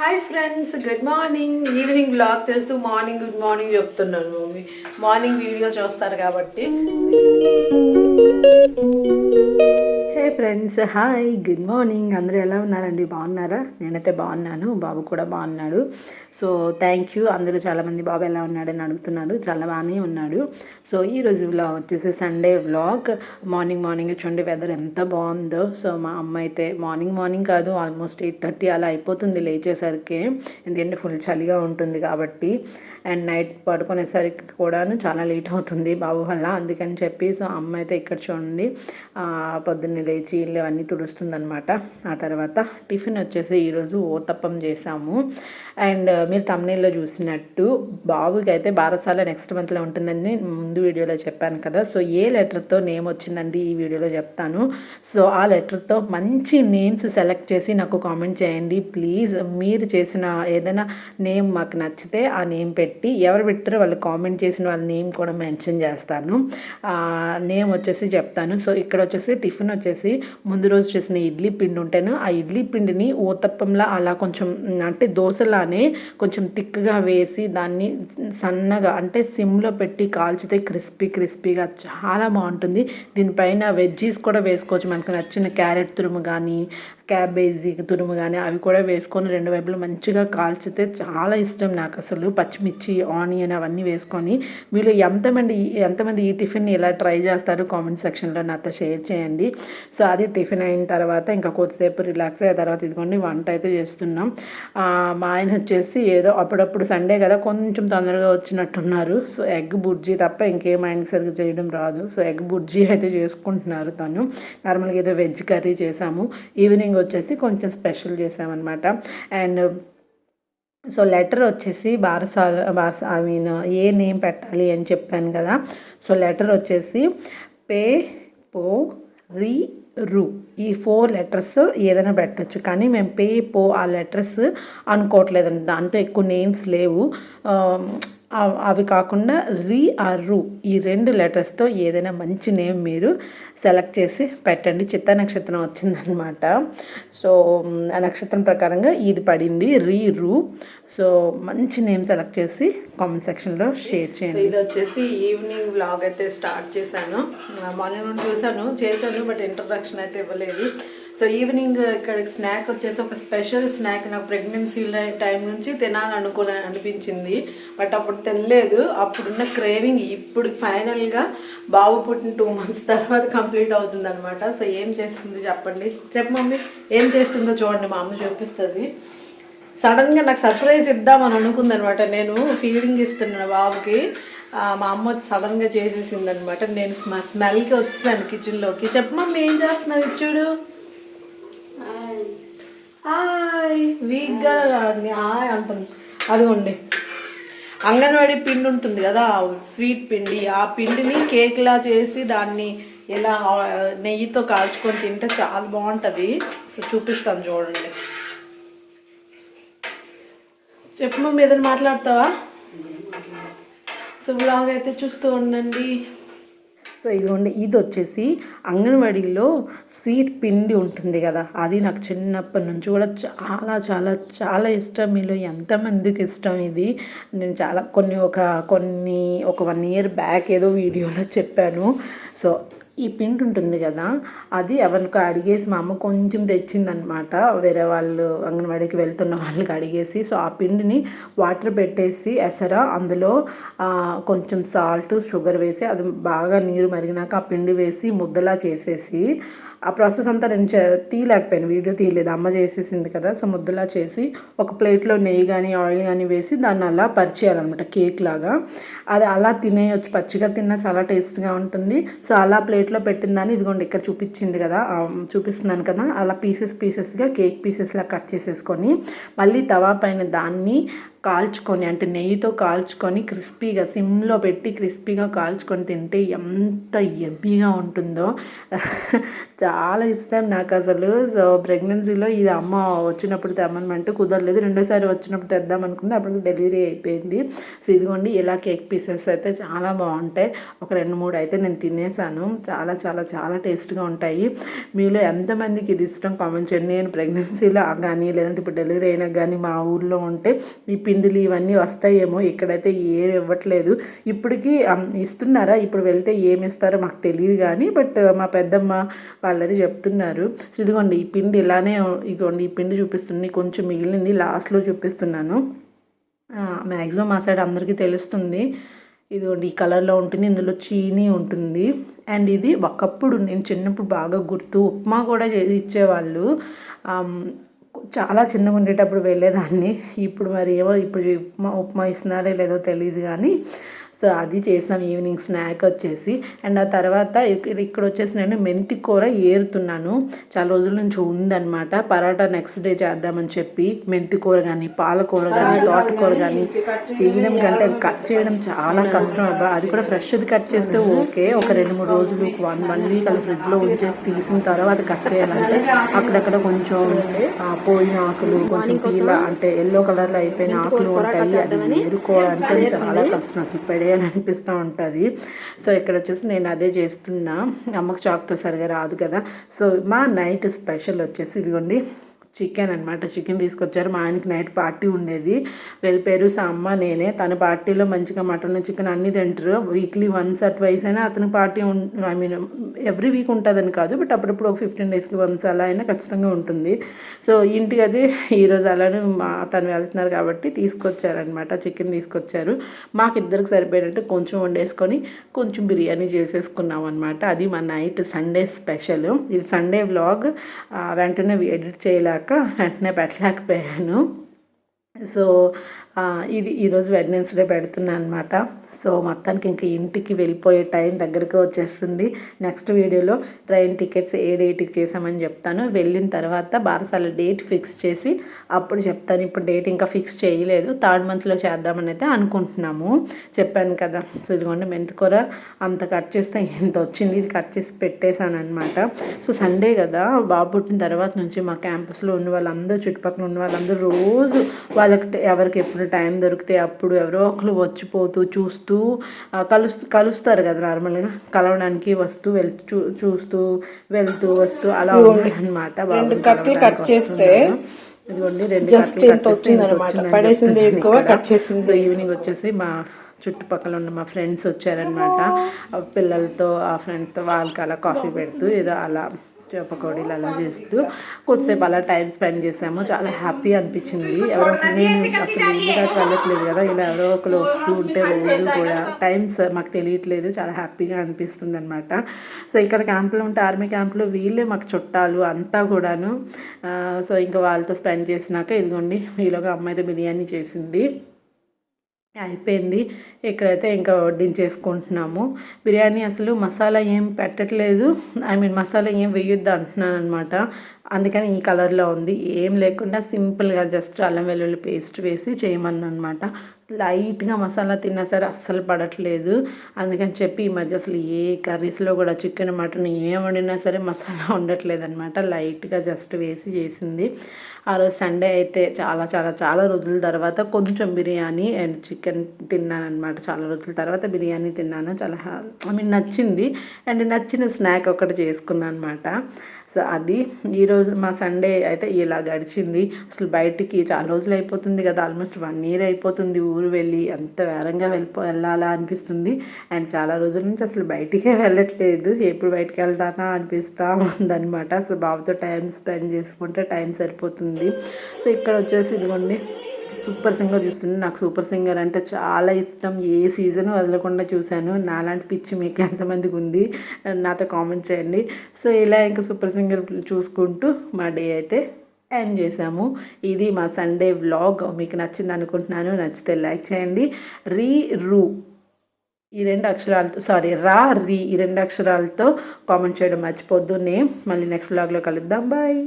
Hi friends good morning evening blog చేస్తూ morning good morning చెప్తున్నాను mummy. Morning video చూస్తారు కాబట్టి. Hey friends hi good morning అందరూ ఎలా ఉన్నారండి? బాగున్నారా? నేనైతే బాగున్నాను. బాబు కూడా బాగున్నాడు. So thank you. అందరూ చాలామంది బాబు ఎలా ఉన్నాడని అడుగుతున్నాడు. చాలా బాగానే ఉన్నాడు. సో ఈరోజు వ్లాగ్ వచ్చేసి సండే వ్లాగ్ మార్నింగ్ మార్నింగ్ చూడండి వెదర్ ఎంత బాగుందో. సో మా అమ్మ అయితే మార్నింగ్ మార్నింగ్ కాదు ఆల్మోస్ట్ ఎయిట్ థర్టీ అలా అయిపోతుంది లేచేసరికి. ఎందుకంటే ఫుల్ చలిగా ఉంటుంది కాబట్టి. అండ్ నైట్ పడుకునేసరికి కూడాను చాలా లేట్ అవుతుంది బాబు వల్ల. అందుకని చెప్పి సో అమ్మ అయితే ఇక్కడ చూడండి పొద్దున్న పొద్దున్నే లేచి ఇల్లు అన్నీ తుడుస్తుందనమాట ఆ తర్వాత టిఫిన్ వచ్చేసి ఈరోజు ఓతప్పం చేసాము. అండ్ మీరు తమ్నేల్లో చూసినట్టు బాబుకి అయితే బారసాల నెక్స్ట్ మంత్లో ఉంటుందని ముందు వీడియోలో చెప్పాను కదా. సో ఏ లెటర్తో నేమ్ వచ్చిందండి ఈ వీడియోలో చెప్తాను. సో ఆ లెటర్తో మంచి నేమ్స్ సెలెక్ట్ చేసి నాకు కామెంట్ చేయండి. ప్లీజ్ మీరు చేసిన ఏదైనా నేమ్ మాకు నచ్చితే ఆ నేమ్ పెట్టి పెట్టి ఎవరు పెట్టారో వాళ్ళు కామెంట్ చేసిన వాళ్ళ నేమ్ కూడా మెన్షన్ చేస్తాను. నేమ్ వచ్చేసి చెప్తాను. సో ఇక్కడ వచ్చేసి టిఫిన్ వచ్చేసి ముందు రోజు చేసిన ఇడ్లీ పిండి ఉంటాను ఆ ఇడ్లీ పిండిని ఊతప్పంలా అలా కొంచెం అంటే దోశలానే కొంచెం తిక్కగా వేసి దాన్ని సన్నగా అంటే సిమ్లో పెట్టి కాల్చితే క్రిస్పీ క్రిస్పీగా చాలా బాగుంటుంది. దీనిపైన వెజ్జీస్ కూడా వేసుకోవచ్చు. మనకు నచ్చిన క్యారెట్ తురుము కానీ క్యాబేజీ తురుము కానీ అవి కూడా వేసుకొని రెండు వైపులు మంచిగా కాల్చితే చాలా ఇష్టం నాకు అసలు. పచ్చిమిర్చి ఆనియన్ అవన్నీ వేసుకొని మీరు ఎంతమంది ఎంతమంది ఈ టిఫిన్ ఇలా ట్రై చేస్తారు కామెంట్ సెక్షన్లో నాతో షేర్ చేయండి. సో అది టిఫిన్ అయిన తర్వాత ఇంకా కొద్దిసేపు రిలాక్స్ అయిన తర్వాత ఇదిగోండి వంట అయితే చేస్తున్నాం. మా ఆయన వచ్చేసి ఏదో అప్పుడప్పుడు సండే కదా కొంచెం తొందరగా వచ్చినట్టున్నారు. సో ఎగ్ బుర్జీ తప్ప ఇంకేం ఆయనకి సరిగ్గా చేయడం రాదు. సో ఎగ్ బుర్జీ అయితే చేసుకుంటున్నారు తను. నార్మల్గా ఏదో వెజ్ కర్రీ చేసాము. ఈవినింగ్ వచ్చేసి కొంచెం స్పెషల్ చేసామన్నమాట. అండ్ సో లెటర్ వచ్చేసి బారసాల బారస ఐ మీన్ ఏ నేమ్ పెట్టాలి అని చెప్పాను కదా. సో లెటర్ వచ్చేసి పే పో రి రు. ఈ ఫోర్ లెటర్స్ ఏదైనా పెట్టచ్చు. కానీ మేము పే పో ఆ లెటర్స్ అనుకోవట్లేదండి. దాంతో ఎక్కువ నేమ్స్ లేవు. అవి కాకుండా రీ ఆర్ రు ఈ రెండు లెటర్స్తో ఏదైనా మంచి నేమ్ మీరు సెలెక్ట్ చేసి పెట్టండి. చిత్త నక్షత్రం వచ్చిందనమాట సో ఆ నక్షత్రం ప్రకారంగా ఇది పడింది. రీ రు. సో మంచి నేమ్ సెలెక్ట్ చేసి కామెంట్ సెక్షన్లో షేర్ చేయండి. ఇది వచ్చేసి ఈవినింగ్ వ్లాగ్ అయితే స్టార్ట్ చేశాను. మార్నింగ్ నుండి చూశాను చేశాను బట్ ఇంట్రడక్షన్ అయితే ఇవ్వలేదు. సో ఈవినింగ్ ఇక్కడ స్నాక్ వచ్చేసి ఒక స్పెషల్ స్నాక్. నాకు ప్రెగ్నెన్సీ టైం నుంచి తినాలనుకుని అనిపించింది బట్ అప్పుడు తినలేదు. అప్పుడున్న క్రేవింగ్ ఇప్పుడు ఫైనల్గా బాబు పుట్టిన టూ మంత్స్ తర్వాత కంప్లీట్ అవుతుంది అనమాట సో ఏం చేస్తుంది చెప్పండి? చెప్పు మమ్మీ ఏం చేస్తుందో చూడండి మా అమ్మ చూపిస్తుంది. సడన్గా నాకు సర్ప్రైజ్ ఇద్దామని అనుకుందనమాట. నేను ఫీడింగ్ ఇస్తున్నాను బాబుకి మా అమ్మ సడన్గా చేసేసింది అనమాట నేను మా స్మెల్కి వచ్చాను కిచెన్లోకి చెప్పు మమ్మీ ఏం చేస్తున్నావు ఇది చూడు? హాయ్. వీక్గా హాయ్ అంటుంది. అదిగోండి. అంగన్వాడీ పిండి ఉంటుంది కదా స్వీట్ పిండి. ఆ పిండిని కేక్లా చేసి దాన్ని ఇలా నెయ్యితో కాల్చుకొని తింటే చాలా బాగుంటుంది. సో చూపిస్తాను చూడండి. చెప్పు మమ్మీ ఏదైనా మాట్లాడతావా? సో బ్లాగ్ అయితే చూస్తూ ఉండండి. సో ఇదిగోండి ఇది వచ్చేసి అంగన్వాడీలో స్వీట్ పిండి ఉంటుంది కదా అది నాకు చిన్నప్పటి నుంచి కూడా చాలా చాలా చాలా ఇష్టం. మీలో ఎంతమందికి ఇష్టం ఇది? నేను చాలా కొన్ని ఒక కొన్ని ఒక వన్ ఇయర్ బ్యాక్ ఏదో వీడియోలో చెప్పాను. సో ఈ పిండి ఉంటుంది కదా అది ఎవరికో అడిగేసి మా అమ్మ కొంచెం తెచ్చిందనమాట. వేరే వాళ్ళు అంగన్వాడీకి వెళ్తున్న వాళ్ళకి అడిగేసి సో ఆ పిండిని వాటర్ పెట్టేసి ఎసర అందులో కొంచెం సాల్ట్ షుగర్ వేసి అది బాగా నీరు మరిగినాక ఆ పిండి వేసి ముద్దలా చేసేసి ఆ ప్రాసెస్ అంతా నేను తీయలేకపోయాను. వీడియో తీయలేదు. అమ్మ చేసేసింది కదా సో ముద్దలా చేసి ఒక ప్లేట్లో నెయ్యి కానీ ఆయిల్ కానీ వేసి దాన్ని అలా పరిచేయాలన్నమాట కేక్ లాగా. అది అలా తినేయొచ్చు. పచ్చిగా తిన్నా చాలా టేస్ట్గా ఉంటుంది. సో అలా ప్లేట్లో పెట్టిందని ఇదిగోండి ఇక్కడ చూపించింది కదా చూపిస్తున్నాను కదా అలా పీసెస్ పీసెస్గా కేక్ పీసెస్లా కట్ చేసేసుకొని మళ్ళీ తవా పైన దాన్ని కాల్చుకొని అంటే నెయ్యితో కాల్చుకొని క్రిస్పీగా సిమ్లో పెట్టి క్రిస్పీగా కాల్చుకొని తింటే ఎంత ఎమ్మీగా ఉంటుందో. చాలా ఇష్టం నాకు అసలు. సో ప్రెగ్నెన్సీలో ఇది అమ్మ వచ్చినప్పుడు తెమ్మనమంటే కుదరలేదు. రెండోసారి వచ్చినప్పుడు తెద్దాం అనుకుంది. అప్పుడు డెలివరీ అయిపోయింది. సో ఇదిగోండి ఇలా కేక్ పీసెస్ అయితే చాలా బాగుంటాయి. ఒక రెండు మూడు అయితే నేను తినేసాను. చాలా చాలా చాలా టేస్ట్గా ఉంటాయి. మీలో ఎంతమందికి ఇది ఇష్టం? కామెంట్ చేయండి. నేను ప్రెగ్నెన్సీలో కానీ లేదంటే ఇప్పుడు డెలివరీ అయినా కానీ మా ఊర్లో ఉంటే ఈ పిండిలు ఇవన్నీ వస్తాయేమో ఇక్కడైతే ఏమి ఇవ్వట్లేదు. ఇప్పటికీ ఇస్తున్నారా? ఇప్పుడు వెళ్తే ఏమి ఇస్తారో మాకు తెలియదు కానీ బట్ మా పెద్దమ్మ వాళ్ళది చెప్తున్నారు. ఇదిగోండి ఈ పిండి ఇలానే ఇదిగోండి ఈ పిండి చూపిస్తుంది. కొంచెం మిగిలింది లాస్ట్లో చూపిస్తున్నాను. మ్యాక్సిమం మా సైడ్ అందరికీ తెలుస్తుంది. ఇదిగోండి ఈ కలర్లో ఉంటుంది ఇందులో చీనీ ఉంటుంది. అండ్ ఇది ఒకప్పుడు నేను చిన్నప్పుడు బాగా గుర్తు ఉప్మా కూడా చేసి ఇచ్చేవాళ్ళు. చాలా చిన్నగా ఉండేటప్పుడు వెళ్ళేదాన్ని. ఇప్పుడు మరి ఏమో ఇప్పుడు ఉప్మా ఉప్మా ఇస్తున్నారో లేదో తెలియదు కానీ సో అది చేసాం ఈవినింగ్ స్నాక్ వచ్చేసి. అండ్ ఆ తర్వాత ఇక్కడ ఇక్కడ వచ్చేసి నేను మెంతి కూర ఏరుతున్నాను. చాలా రోజుల నుంచి ఉందన్నమాట. పరాటా నెక్స్ట్ డే చేద్దామని చెప్పి మెంతి కూర కానీ పాలకూర కానీ తోటకూర కానీ చేయడం కంటే కట్ చేయడం చాలా కష్టం అబ్బా. అది కూడా ఫ్రెష్ది కట్ చేస్తే ఓకే. ఒక రెండు మూడు రోజులు వన్ వన్ వీక్ అలా ఫ్రిడ్జ్లో ఉంచేసి తీసిన తర్వాత కట్ చేయాలంటే అక్కడక్కడ కొంచెం పోయిన ఆకులు కొంచెం పీల అంటే ఎల్లో కలర్లో అయిపోయిన ఆకులు ఉంటాయి అది ఏరుకోవాలంటే చాలా కష్టం. అసలు అని అనిపిస్తూ ఉంటుంది. సో ఇక్కడ వచ్చేసి నేను అదే చేస్తున్నా. అమ్మకు చాక్తో సరిగా రాదు కదా. సో మా నైట్ స్పెషల్ వచ్చేసి ఇదిగోండి. చికెన్ అనమాట చికెన్ తీసుకొచ్చారు. మా ఆయనకి నైట్ పార్టీ ఉండేది. వెళ్ళిపోయారు. అమ్మ నేనే. తన పార్టీలో మంచిగా మటన్ చికెన్ అన్నీ తింటారు. వీక్లీ వన్స్ అట్ వైస్ అయినా అతని party I mean every week ఉంటుందని కాదు. బట్ అప్పుడప్పుడు ఒక ఫిఫ్టీన్ డేస్కి వన్స్ అలా అయినా ఖచ్చితంగా ఉంటుంది. సో ఇంటికి అది ఈరోజు అలానే మా తను వెళ్తున్నారు కాబట్టి తీసుకొచ్చారనమాట చికెన్ తీసుకొచ్చారు. మాకు ఇద్దరికి సరిపోయినట్టు కొంచెం వండేసుకొని కొంచెం బిర్యానీ చేసేసుకున్నాం అనమాట అది మా నైట్ సండే స్పెషల్. ఇది సండే వ్లాగ్. వెంటనే ఎడిట్ చేయలేక వెంటనే పెట్టలేకపోయాను. సో ఇది ఈరోజు వెడ్నెస్డే పెడుతున్నాను అనమాట సో మొత్తానికి ఇంకా ఇంటికి వెళ్ళిపోయే టైం దగ్గరకు వచ్చేస్తుంది. నెక్స్ట్ వీడియోలో ట్రైన్ టికెట్స్ ఏ డేట్కి చేసామని చెప్తాను. వెళ్ళిన తర్వాత బారసాల డేట్ ఫిక్స్ చేసి అప్పుడు చెప్తాను. ఇప్పుడు డేట్ ఇంకా ఫిక్స్ చేయలేదు. థర్డ్ మంత్లో చేద్దామని అయితే అనుకుంటున్నాము. చెప్పాను కదా. సో ఇదిగోండి మెంతికూర అంత కట్ చేస్తే ఇంత వచ్చింది? ఇది కట్ చేసి పెట్టేశాను అనమాట సో సండే కదా బాబు పుట్టిన తర్వాత నుంచి మా క్యాంపస్లో ఉన్న వాళ్ళందరూ చుట్టుపక్కల ఉన్న వాళ్ళందరూ రోజు వాళ్ళకి ఎవరికి ఎప్పుడు టైం దొరికితే అప్పుడు ఎవరో ఒకరు వచ్చిపోతూ చూస్తూ కలుస్తూ కలుస్తారు కదా నార్మల్గా. కలవడానికి వస్తూ వెళ్తూ చూ చూస్తూ వెళ్తూ వస్తూ అలా ఉంది అనమాట రెండు కట్ చేస్తే ఇదిగోండి రెండు ఎక్కువ కట్ చేసింది ఈవినింగ్ వచ్చేసి మా చుట్టుపక్కల ఉన్న మా ఫ్రెండ్స్ వచ్చారనమాట పిల్లలతో ఆ ఫ్రెండ్స్తో వాళ్ళకి అలా కాఫీ పెడుతూ ఏదో అలా పకోడీలు అలా చేస్తూ కొద్దిసేపు అలా టైం స్పెండ్ చేసాము. చాలా హ్యాపీ అనిపించింది. ఎవరో నేను అసలు ఇంటికి వెళ్ళట్లేదు కదా. ఇలా ఎవరో ఒకరు వస్తూ ఉంటే రోజు కూడా టైమ్స్ మాకు తెలియట్లేదు. చాలా హ్యాపీగా అనిపిస్తుంది అనమాట సో ఇక్కడ క్యాంపులో ఉంటే ఆర్మీ క్యాంప్లో వీళ్ళే మాకు చుట్టాలు అంతా కూడాను. సో ఇంకా వాళ్ళతో స్పెండ్ చేసినాక ఇదిగోండి వీళ్ళగా అమ్మాయితో బిర్యానీ చేసింది. అయిపోయింది. ఇక్కడైతే ఇంకా వడ్డించేసుకుంటున్నాము బిర్యానీ అసలు మసాలా ఏం పెట్టట్లేదు. ఐ మీన్ మసాలా ఏం వేయొద్దు అంటున్నాను అనమాట అందుకని ఈ కలర్లో ఉంది. ఏం లేకుండా సింపుల్గా జస్ట్ అల్లం వెల్లుల్లి పేస్ట్ వేసి చేయమన్నా అనమాట లైట్గా మసాలా తిన్నా సరే అస్సలు పడట్లేదు. అందుకని చెప్పి ఈ మధ్య అసలు ఏ కర్రీస్లో కూడా చికెన్ మటన్ ఏం వండినా సరే మసాలా ఉండట్లేదు అనమాట లైట్గా జస్ట్ వేసి చేసింది. ఆ రోజు సండే అయితే చాలా చాలా చాలా రోజుల తర్వాత కొంచెం బిర్యానీ అండ్ చికెన్ తిన్నాను అనమాట చాలా రోజుల తర్వాత బిర్యానీ తిన్నాను. చాలా ఐ మీన్ నచ్చింది. అండ్ నచ్చిన స్నాక్ ఒకటి చేసుకున్నాను అనమాట అది ఈరోజు మా సండే అయితే ఇలా గడిచింది. అసలు బయటికి చాలా రోజులు అయిపోతుంది కదా. ఆల్మోస్ట్ వన్ ఇయర్ అయిపోతుంది ఊరు వెళ్ళి అంత వేరంగా వెళ్ళిపో వెళ్ళాలా అనిపిస్తుంది. అండ్ చాలా రోజుల నుంచి అసలు బయటికే వెళ్ళట్లేదు. ఎప్పుడు బయటికి వెళ్తానా అనిపిస్తూ ఉందన్నమాట. సో బాబుతో టైం స్పెండ్ చేసుకుంటే టైం సరిపోతుంది. సో ఇక్కడ వచ్చేసి ఇదిగోండి. సూపర్ సింగర్ చూస్తుంది. నాకు సూపర్ సింగర్ అంటే చాలా ఇష్టం. ఏ సీజన్ వదలకుండా చూశాను. నాలాంటి పిచ్చి మీకు ఎంతమందికి ఉంది? నాతో కామెంట్ చేయండి. సో ఇలా ఇంకా సూపర్ సింగర్ చూసుకుంటూ మా డే అయితే ఎండ్ చేసాము ఇది మా సండే వ్లాగ్. మీకు నచ్చింది అనుకుంటున్నాను. నచ్చితే లైక్ చేయండి. రీ రూ ఈ రెండు అక్షరాలతో సారీ రా రీ ఈ రెండు అక్షరాలతో కామెంట్ చేయడం మర్చిపోద్దు. నేమ్ మళ్ళీ నెక్స్ట్ వ్లాగ్లో కలుద్దాం. బాయ్.